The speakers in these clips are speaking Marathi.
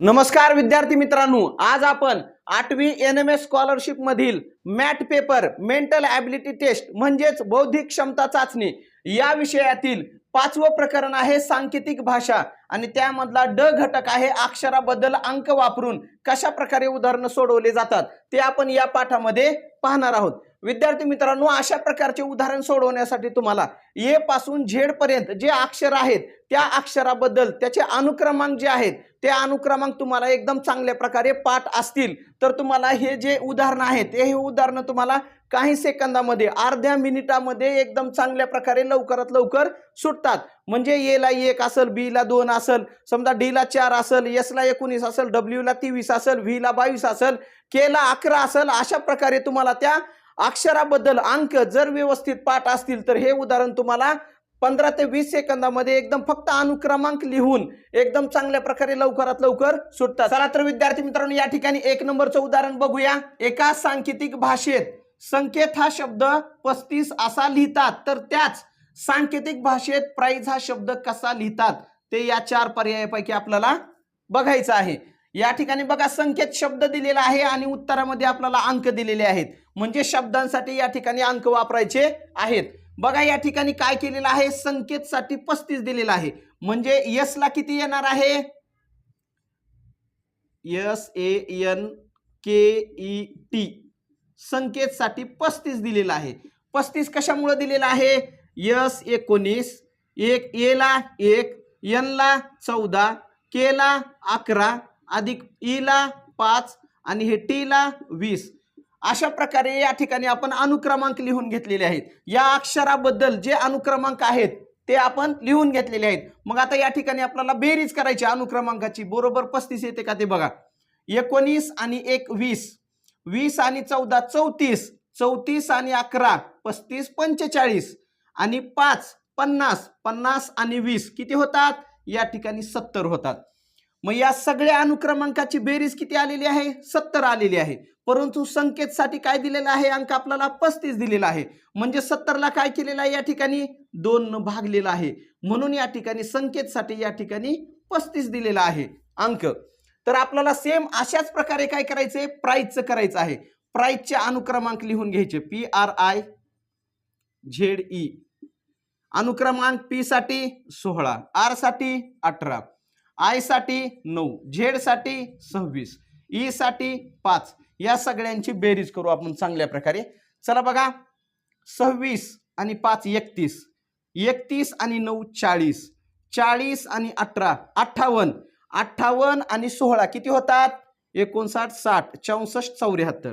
नमस्कार विद्यार्थी मित्रांनो आज आपण आठवी एन एम एस स्कॉलरशिप मधील MAT paper mental ability test म्हणजेच बौद्धिक क्षमता चाचणी या विषयातील पाचवं प्रकरण आहे सांकेतिक भाषा. आणि त्यामधला ड घटक आहे अक्षराबद्दल अंक वापरून कशा प्रकारे उदाहरणं सोडवले जातात ते आपण या पाठामध्ये पाहणार आहोत. विद्यार्थी मित्रांनो अशा प्रकारचे उदाहरण सोडवण्यासाठी तुम्हाला ए पासून झेड पर्यंत जे अक्षर आहेत त्या अक्षराबद्दल त्याचे अनुक्रमांक जे आहेत ते अनुक्रमांक तुम्हाला एकदम चांगल्या प्रकारे पाठ असतील. तर तुम्हाला हे जे उदाहरणं आहेत हे उदाहरणं तुम्हाला काही सेकंदामध्ये अर्ध्या मिनिटामध्ये एकदम चांगल्या प्रकारे लवकरात लवकर सुटतात. म्हणजे ए ला एक असेल बी ला दोन असेल समजा डी ला चार असेल एस ला एकोणीस असेल डब्ल्यू ला तेवीस असेल व्ही ला बावीस असेल के ला अकरा असेल अशा प्रकारे तुम्हाला त्या अक्षराबद्दल अंक जर व्यवस्थित पाठ असतील तर हे उदाहरण तुम्हाला पंधरा ते वीस सेकंदामध्ये एकदम फक्त अनुक्रमांक लिहून एकदम चांगल्या प्रकारे लवकरात लवकर सुटतात. चला तर विद्यार्थी मित्रांनो या ठिकाणी एक नंबरचं उदाहरण बघूया. एका सांकेतिक भाषेत संकेत हा शब्द पस्तीस असा लिहितात. तर त्याच सांकेतिक भाषेत प्राईज हा शब्द कसा लिहितात? ते या चार पर्यायापैकी आपल्याला बघायचं आहे. या ठिकाणी बघा संकेत शब्द दिलेला आहे आणि उत्तरामध्ये आपल्याला अंक दिलेले आहेत. म्हणजे शब्दांसाठी या ठिकाणी अंक वापरायचे आहेत. बघा या ठिकाणी काय केलेलं आहे? संकेतसाठी पस्तीस दिलेला आहे. म्हणजे यस ला किती येणार आहे? S A N K E T संकेतसाठी पस्तीस दिलेला आहे. पस्तीस कशामुळे दिलेला आहे? यस एकोणीस एक ए ला एक एन ला चौदा के ला अकरा अधिक ई ला पाच आणि हे टी ला वीस. अशा प्रकारे या ठिकाणी आपण अनुक्रमांक लिहून घेतलेले आहेत. या अक्षराबद्दल जे अनुक्रमांक आहेत ते आपण लिहून घेतलेले आहेत. मग आता या ठिकाणी आपल्याला बेरीज करायची अनुक्रमांकाची. बरोबर पस्तीस येते का ते बघा. एकोणीस आणि एक वीस वीस आणि चौदा चौतीस. चौतीस आणि अकरा पस्तीस पंचेचाळीस. आणि पाच पन्नास. पन्नास आणि वीस किती होतात? या ठिकाणी सत्तर होतात. मग या सगळ्या अनुक्रमांकाची बेरीज किती आलेली आहे? सत्तर आलेली आहे. परंतु संकेतसाठी काय दिलेलं आहे? अंक आपल्याला पस्तीस दिलेला आहे. म्हणजे सत्तरला काय केलेलं आहे? या ठिकाणी दोन भागलेला आहे. म्हणून या ठिकाणी संकेतसाठी या ठिकाणी पस्तीस दिलेला आहे. अंक. तर आपल्याला सेम अशाच प्रकारे काय करायचंय? प्राईजचं करायचं आहे. प्राईजचे अनुक्रमांक लिहून घ्यायचे. P R I Z E अनुक्रमांक पी साठी सोळा. आरसाठी अठरा. आयसाठी नऊ. झेडसाठी सव्वीस. ई साठी पाच. या सगळ्यांची बेरीज करू आपण चांगल्या प्रकारे. चला बघा. सव्वीस आणि पाच एकतीस. एकतीस आणि नऊ चाळीस. चाळीस आणि अठरा. अठ्ठावन्न. अठ्ठावन्न आणि सोळा किती होतात? एकोणसाठ साठ चौसष्ट चौऱ्याहत्तर.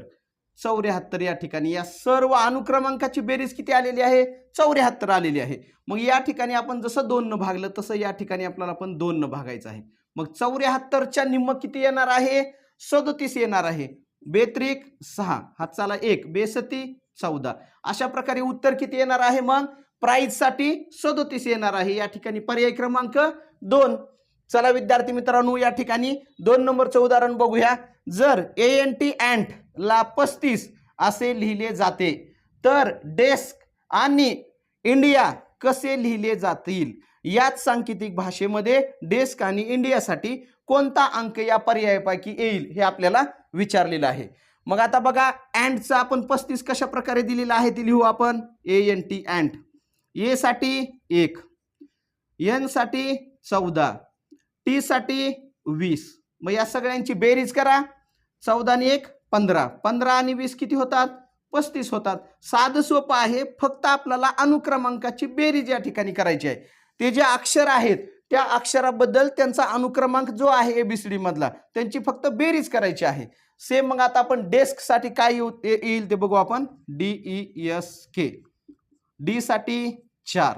चौऱ्याहत्तर या ठिकाणी या सर्व अनुक्रमांकाची बेरीज किती आलेली आहे? चौऱ्याहत्तर आलेली आहे. मग या ठिकाणी आपण जसं दोन भागलं तसं या ठिकाणी आपल्याला पण दोन भागायचं आहे. मग चौऱ्याहत्तरच्या निम्म किती येणार आहे? सदोतीस येणार आहे. बेत्रिक सहा. हातचाला एक. बेसती चौदा. अशा प्रकारे उत्तर किती येणार आहे मग? प्राईजसाठी सदोतीस येणार आहे. या ठिकाणी पर्याय क्रमांक दोन. चला विद्यार्थी मित्रांनो या ठिकाणी दोन नंबरचं उदाहरण बघूया. जर ए एन टी अँट ला पस्तीस असे लिहिले जाते तर डेस्क आणि इंडिया कसे लिहिले जातील? याच सांकेतिक भाषेमध्ये डेस्क आणि इंडियासाठी कोणता अंक या पर्यायापैकी येईल हे आपल्याला विचारलेलं आहे. मग आता बघा अँडचा आपण पस्तीस कशा प्रकारे दिलेलं आहे ते लिहू आपण? A N T ant A साठी एक. एनसाठी चौदा. टी साठी वीस. मग या सगळ्यांची बेरीज करा. चौदा आणि एक पंधरा. पंधरा आणि वीस किती होतात? पस्तीस होतात. साधं सोपं आहे. फक्त आपल्याला अनुक्रमांकाची बेरीज या ठिकाणी करायची आहे. ते जे अक्षर आहेत त्या अक्षराबद्दल त्यांचा अनुक्रमांक जो आहे एबीसीडी मधला त्यांची फक्त बेरीज करायची आहे. सेम मग आता आपण डेस्कसाठी काय येऊ येईल ते बघू आपण. D E S K D साठी चार.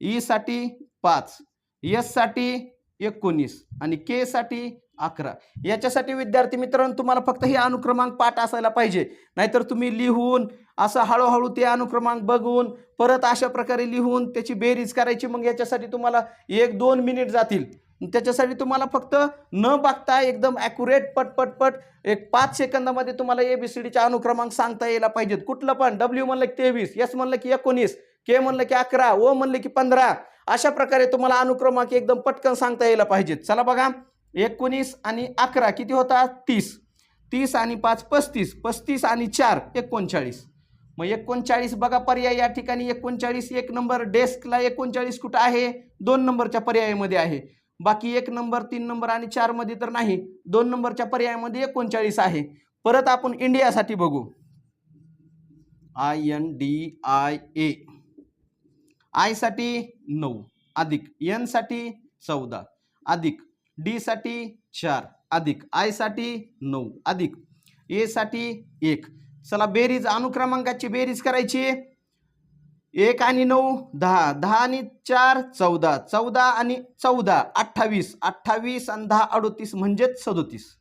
ई साठी पाच. एससाठी एकोणीस. आणि के साठी अकरा. याच्यासाठी विद्यार्थी मित्रांनो तुम्हाला फक्त हे अनुक्रमांक पाठ असायला पाहिजे. नाहीतर तुम्ही लिहून असं हळूहळू ते अनुक्रमांक बघून परत अशा प्रकारे लिहून त्याची बेरीज करायची मग याच्यासाठी तुम्हाला एक दोन मिनिट जातील. त्याच्यासाठी तुम्हाला फक्त न बघता एकदम ॲक्युरेट पट पट पट एक पाच सेकंदामध्ये तुम्हाला ए बी सी डीचे अनुक्रमांक सांगता यायला पाहिजेत. कुठलं पण डब्ल्यू म्हणलं की तेवीस एस म्हणलं की एकोणीस के म्हणलं की अकरा ओ म्हणलं की पंधरा अशा प्रकारे तुम्हाला अनुक्रमांक एकदम पटकन सांगता यायला पाहिजेत. चला बघा. एकोणीस आणि अकरा किती होता? तीस. तीस आणि पाच पस्तीस. पस्तीस आणि चार एकोणचाळीस. मग एकोणचाळीस बघा पर्याय या ठिकाणी. एकोणचाळीस एक नंबर डेस्कला एकोणचाळीस कुठं आहे? दोन नंबरच्या पर्यायामध्ये आहे. बाकी एक नंबर तीन नंबर आणि चारमध्ये तर नाही. दोन नंबरच्या पर्यायामध्ये एकोणचाळीस आहे. परत आपण इंडियासाठी बघू. I N D I A. आयसाठी नऊ अधिक. एनसाठी चौदा अधिक. डीसाठी चार अधिक आयसाठी नऊ अधिक एसाठी एक. चला बेरीज अनुक्रमांकाची बेरीज करायची. एक आणि नऊ दहा. दहा आणि चार चौदा. चौदा आणि चौदा अठ्ठावीस. अठ्ठावीस आणि दहा अडोतीस म्हणजेच सदोतीस.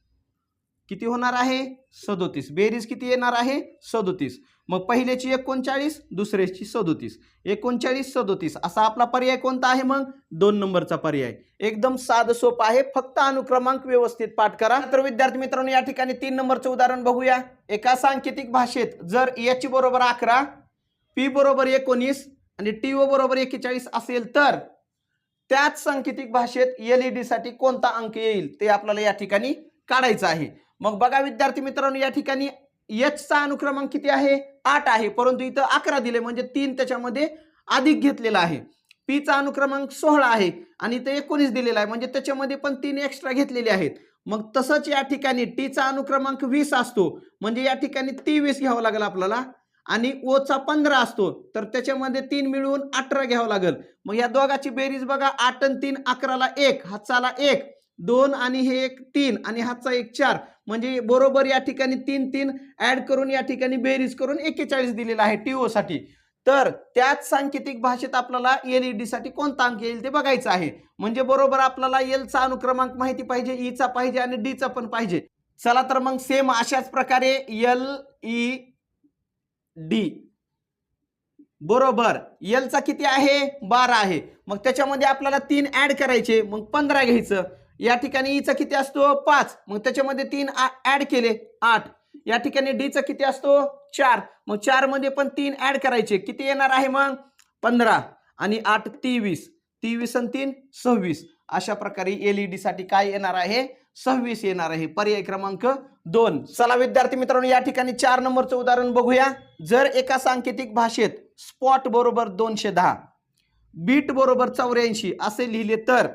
किती होणार आहे? सदोतीस. बेरीज किती येणार आहे? सदोतीस. मग पहिल्याची एकोणचाळीस दुसऱ्याची सदोतीस. एकोणचाळीस सदोतीस. असा आपला पर्याय कोणता आहे मग? दोन नंबरचा पर्याय. एकदम साधं सोपं आहे. फक्त अनुक्रमांक व्यवस्थित पाठ करा. तर विद्यार्थी मित्रांनो या ठिकाणी तीन नंबरचं उदाहरण बघूया. एका सांकेतिक भाषेत जर याची बरोबर अकरा पी बरोबर एकोणीस आणि टी ओ बरोबर एक्केचाळीस असेल तर त्याच सांकेतिक भाषेत एल ई साठी कोणता अंक येईल? ते आपल्याला या ठिकाणी काढायचं आहे. मग बघा विद्यार्थी मित्रांनो या ठिकाणी एचचा अनुक्रमांक किती आहे? आठ आहे. परंतु इथं अकरा दिले म्हणजे तीन त्याच्यामध्ये अधिक घेतलेला आहे. पीचा अनुक्रमांक सोळा आहे आणि इथं एकोणीस दिलेला आहे म्हणजे त्याच्यामध्ये पण तीन एक्स्ट्रा घेतलेले आहेत. मग तसंच या ठिकाणी टीचा अनुक्रमांक वीस असतो म्हणजे या ठिकाणी ती वीस घ्यावं लागेल आपल्याला. आणि ओचा पंधरा असतो तर त्याच्यामध्ये तीन मिळून अठरा घ्यावं लागेल. मग या दोघाची बेरीज बघा आठ आणि तीन अकराला एक हाताला एक. दोन आणि हे एक तीन आणि हातचा एक चार. म्हणजे बरोबर या ठिकाणी तीन तीन ऍड करून या ठिकाणी बेरीज करून एक्केचाळीस दिलेला आहे टीओ साठी. तर त्याच सांकेतिक भाषेत आपल्याला एल ई साठी कोणता अंक येईल ते बघायचं आहे. म्हणजे बरोबर आपल्याला एलचा अनुक्रमांक माहिती पाहिजे e ईचा पाहिजे आणि डीचा पण पाहिजे. चला तर मग सेम अशाच प्रकारे एल ई डी बरोबर. एलचा किती आहे? बारा आहे. मग त्याच्यामध्ये आपल्याला तीन ऍड करायचे. मग पंधरा घ्यायचं. या ठिकाणी ईचा किती असतो? पाच. मग त्याच्यामध्ये तीन ऍड केले आठ. या ठिकाणी डीचा किती असतो? चार. मग चारमध्ये पण तीन ऍड करायचे. किती येणार आहे मग? पंधरा. आणि आठ तेवीस. तेवीस आणि तीन सव्वीस. अशा प्रकारे एलईडी साठी काय येणार आहे? सव्वीस येणार आहे. पर्याय क्रमांक दोन. चला विद्यार्थी मित्रांनो या ठिकाणी चार नंबरचं उदाहरण बघूया. जर एका सांकेतिक भाषेत स्पॉट बरोबर दोनशे दहा बीट बरोबर चौऱ्याऐंशी असे लिहिले तर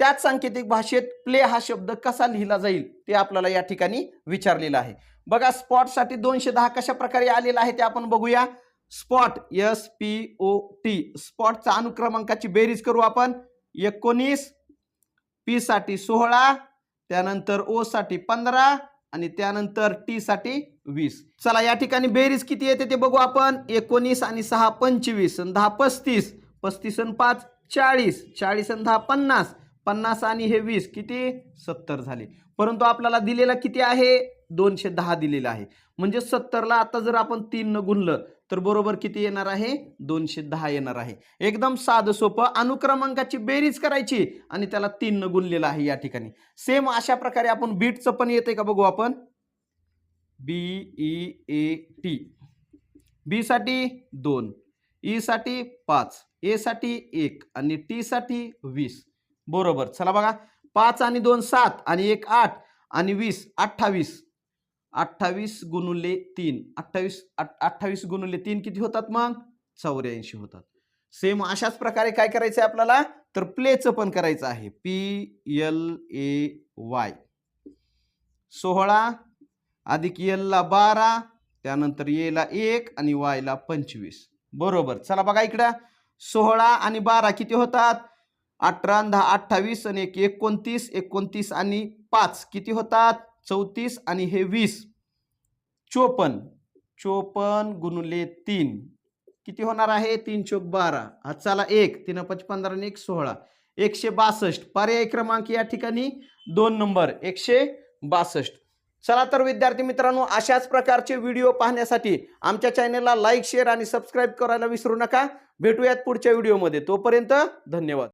त्याच सांकेतिक भाषेत प्ले हा शब्द कसा लिहिला जाईल ते आपल्याला या ठिकाणी विचारलेलं आहे. बघा स्पॉटसाठी दोनशे दहा कशा प्रकारे आलेला आहे ते आपण बघूया. Spot S P O T स्पॉटचा अनुक्रमांकाची बेरीज करू आपण. एकोणीस पी साठी सोळा त्यानंतर ओ साठी पंधरा आणि त्यानंतर टी साठी वीस. चला या ठिकाणी बेरीज किती येते ते बघू आपण. एकोणीस आणि सहा पंचवीस आणि दहा पस्तीस. पस्तीस आणि पाच चाळीस. चाळीस आणि दहा पन्नास. पन्नास आणि हे वीस किती? सत्तर झाले. परंतु आपल्याला दिलेला किती आहे? दोनशे दहा दिलेला आहे. म्हणजे सत्तरला आता जर आपण तीन न गुणलं तर बरोबर किती येणार आहे? दोनशे दहा येणार आहे. एकदम साधं सोपं अनुक्रमांकाची बेरीज करायची आणि त्याला तीन न गुणलेलं आहे या ठिकाणी. सेम अशा प्रकारे आपण बीटचं पण येते का बघू आपण? बी ई ए टी बी साठी दोन ई साठी पाच ए साठी एक आणि टी साठी वीस. बरोबर. चला बघा. पाच आणि दोन सात आणि एक आठ आणि वीस अठ्ठावीस. अठ्ठावीस गुणुले तीन. अठ्ठावीस अठ्ठावीस गुणुले तीन किती होतात मग? चौऱ्याऐंशी होतात. सेम अशाच प्रकारे काय करायचं आहे आपल्याला? तर प्लेचं पण करायचं आहे. पी एल ए वाय सोहळा अधिक एलला बारा त्यानंतर एला एक आणि वायला पंचवीस. बरोबर. चला बघा इकडं. सोहळा आणि बारा किती होतात? अठरा दहा अठ्ठावीस आणि एक एकोणतीस एकोणतीस आणि पाच. किती होतात? चौतीस आणि हे वीस. चोपन्न. चोपन्न गुणले तीन. किती होणार आहे? तीन चोक बारा. हातचाला एक. तीन पाच पंधरा आणि एक सोळा. एकशे बासष्ट. पर्याय क्रमांक या ठिकाणी दोन नंबर. एकशे बासष्ट. चला तर विद्यार्थी मित्रांनो अशाच प्रकारचे व्हिडिओ पाहण्यासाठी आमच्या चॅनेलला लाईक शेअर आणि सबस्क्राईब करायला विसरू नका. भेटूयात पुढच्या व्हिडिओमध्ये. तोपर्यंत धन्यवाद.